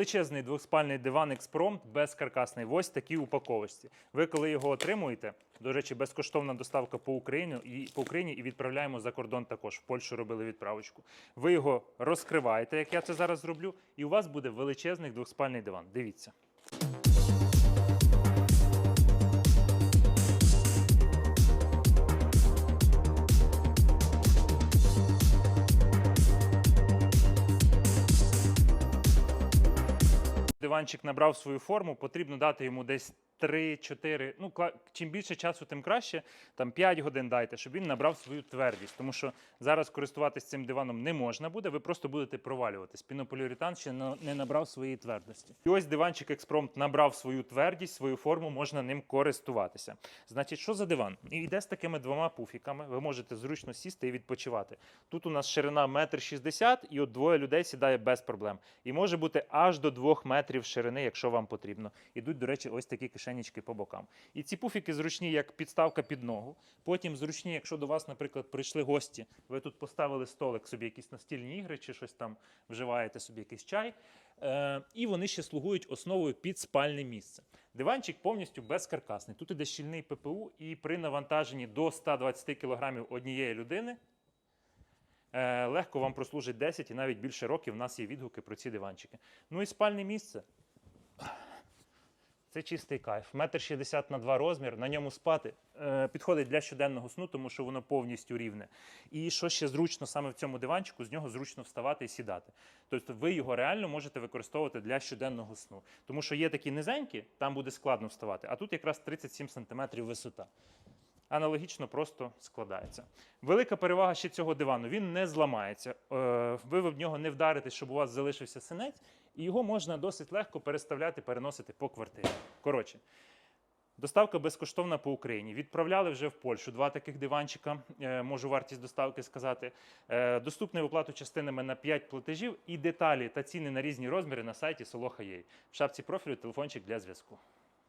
величезний двохспальний диван Експромт безкаркасний. каркасний. ось такі упаковочці. Ви коли його отримуєте, до речі, безкоштовна доставка по Україні і по Україні і відправляємо за кордон також. В Польщу робили відправочку. Ви його розкриваєте, як я це зараз зроблю, і у вас буде величезний двохспальний диван. Дивіться. Диванчик набрав свою форму, потрібно дати йому десь 3-4, ну чим більше часу, тим краще. Там 5 годин дайте, щоб він набрав свою твердість. Тому що зараз користуватись цим диваном не можна буде, ви просто будете провалюватись. Пінополіуретан ще не набрав своєї твердості. І ось диванчик Експромт набрав свою твердість, свою форму, можна ним користуватися. Значить, що за диван? І Йде з такими двома пуфіками. Ви можете зручно сісти і відпочивати. Тут у нас ширина 1,60 м, і от двоє людей сідає без проблем. І може бути аж до 2 метрів ширини, якщо вам потрібно. Ідуть, до речі, ось такі кишенічки по бокам. І ці пуфіки зручні як підставка під ногу. Потім зручні, якщо до вас, наприклад, прийшли гості, ви тут поставили столик собі, якісь настільні ігри, чи щось там вживаєте собі якийсь чай. Е, і вони ще слугують основою під спальне місце. Диванчик повністю безкаркасний. Тут іде щільний ППУ, і при навантаженні до 120 кг однієї людини Е, легко вам прослужить 10 і навіть більше років. У нас є відгуки про ці диванчики. Ну і спальне місце. Це чистий кайф. Метр шістдесят на два розмір. На ньому спати е, підходить для щоденного сну, тому що воно повністю рівне. І що ще зручно саме в цьому диванчику, з нього зручно вставати і сідати. Тобто ви його реально можете використовувати для щоденного сну. Тому що є такі низенькі, там буде складно вставати, а тут якраз 37 см висота аналогічно просто складається. Велика перевага ще цього дивану: він не зламається. Е, Ви в нього не вдарите, щоб у вас залишився синець, і його можна досить легко переставляти, переносити по квартирі. Коротше. Доставка безкоштовна по Україні. Відправляли вже в Польщу два таких диванчика. е, Можу вартість доставки сказати. Е, Доступний оплату частинами на 5 платежів і деталі та ціни на різні розміри на сайті Soloha.ua. В шапці профілю телефончик для зв'язку.